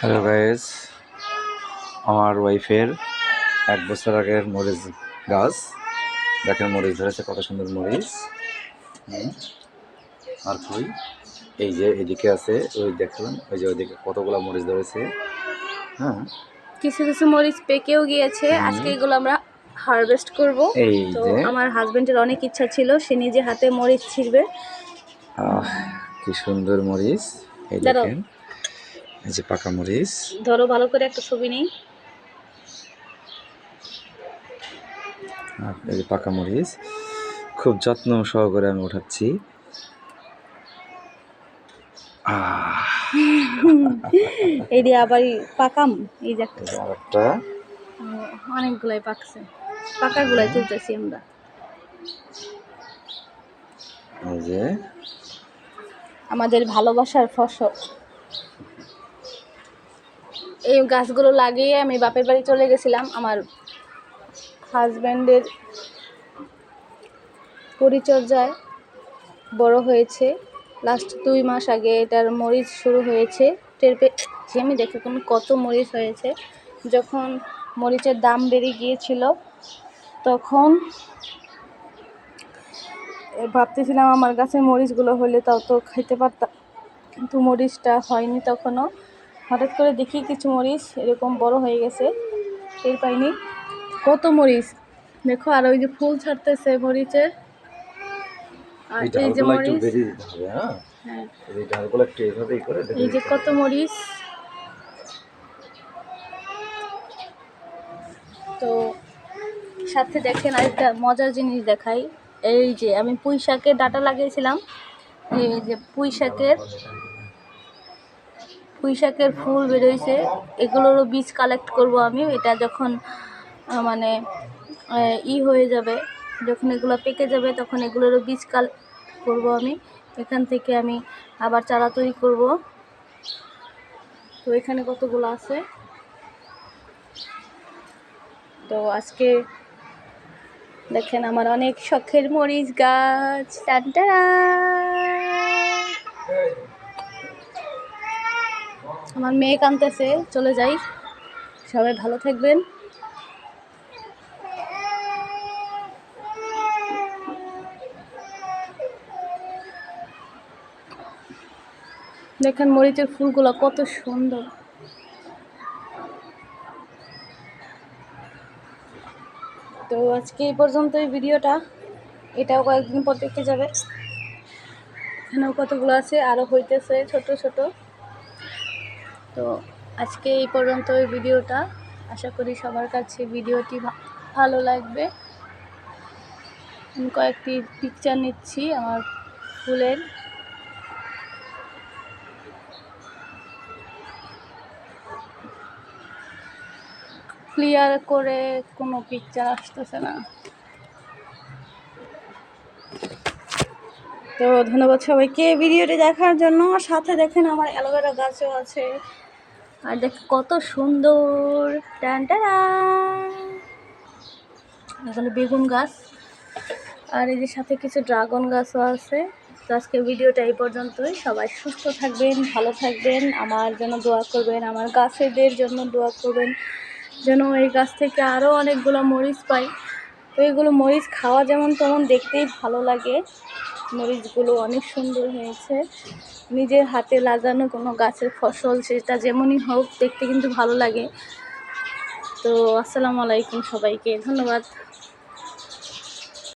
Hello guys আমার ওয়াইফের এক বছর আগের মরিচ গাছ। দেখেন মরিচ ধরেছে কত সুন্দর মরিচ। আর কই? এই যে এদিকে আছে ওই দেখলাম ওই যে ওইদিকে কতগুলো মরিচ ধরেছে। হ্যাঁ। কিছু কিছু মরিচ পেকেও গিয়েছে। আজকে এগুলো আমরা হারভেস্ট করব। এই তো যে। আমার হাজবেন্ডের অনেক ইচ্ছা ছিল সে নিজে হাতে মরিচ ছিঁড়বে। কি সুন্দর মরিচ। এই দেখেন। এই যে পাকা মরিচ। ধরো ভালো করে একটা ছবি নেই। আর এই যে পাকা মরিচ খুব যত্ন সহকারে আমি উঠাচ্ছি। এই দিয়ে আবার পাকাম এই যে একটা। অনেকগুলাই পাকছে। পাকাগুলাই তুলতেছি আমরা। এই যে। আমাদের ভালোবাসার ফসল। এই গাছগুলো লাগিয়ে আমি বাপের বাড়ি চলে গেছিলাম। আমার হাজব্যান্ডের পরিচর্যায় বড় হয়েছে। লাস্ট দুই মাস আগে এটার মরিচ শুরু হয়েছে। টের পেয়েছি আমি দেখে কোন কত মরিচ হয়েছে। যখন মরিচের দাম বেড়ে গিয়েছিল, তখন ভাবতেছিলাম আমার কাছে মরিচগুলো হলে তাও তো খেতে পারতাম কিন্তু মরিচটা হয়নি তখনও। হঠাৎ করে দেখি কিছু মরিচ এরকম বড় হয়ে গেছে টের পাইনি। কত মরিচ? দেখো আর ওই যে ফুল ছাড়তেছে মরিচের। আর এই এই যে মরিচ। দিতে হবে হ্যাঁ? হ্যাঁ। এই এই যে কত মরিচ। তো সাথে দেখেন আরেকটা মজার জিনিস দেখাই। এই যে আমি পুঁই শাকের ডাটা লাগিয়েছিলাম। এই যে পুঁই শাকের পুঁই শাকের ফুল বেরোইছে, এগুলোরও বীজ কালেক্ট করব আমি এটা যখন মানে ই হয়ে যাবে, যখন এগুলো পেকে যাবে, তখন এগুলোরও বীজ কালেক্ট করব আমি। এখান থেকে আমি আবার চারা তৈরি করব। তো এখানে কতগুলো আছে? তো আজকে দেখেন আমার অনেক শখের মরিচ গাছ। টানটারা। আমার মেয়ে কানতেছে, চলে যাই। সবাই ভালো থাকবেন। দেখেন মরিচের ফুলগুলো কত সুন্দর। তো আজকে এই পর্যন্ত এই ভিডিওটা। এটাও কয়েকদিন পর দেখতে যাবে। এখানেও কতগুলো আছে? আরও হইতেছে ছোট ছোট। তো আজকে এই পর্যন্ত এই ভিডিওটা। আশা করি সবার কাছে ভিডিওটি ভালো লাগবে। আমি কয়েকটি পিকচার নিচ্ছি আমার ফুলের। ক্লিয়ার করে কোনো পিকচার আসতেছে না। তো ধন্যবাদ সবাইকে। ভিডিওটি দেখার জন্য সাথে দেখেন আমার অ্যালোভেরা গাছও আছে। আর দেখ কত সুন্দর। টান এগুলো বেগুন গাছ। আর এই যে সাথে কিছু ড্রাগন গাছও আছে। তো আজকে ভিডিওটা এই পর্যন্তই। সবাই সুস্থ থাকবেন, ভালো থাকবেন। আমার জন্য দোয়া করবেন, আমার গাছেদের জন্য দোয়া করবেন। যেন এই গাছ থেকে আরও অনেকগুলো মরিচ পাই। তো এগুলো মরিচ খাওয়া যেমন তেমন দেখতেই ভালো লাগে। মরিচগুলো অনেক সুন্দর হয়েছে। নিজের হাতে লাগানো কোনো গাছের ফসল সেটা যেমনই হোক দেখতে কিন্তু ভালো লাগে। তো আসসালামু আলাইকুম সবাইকে, ধন্যবাদ।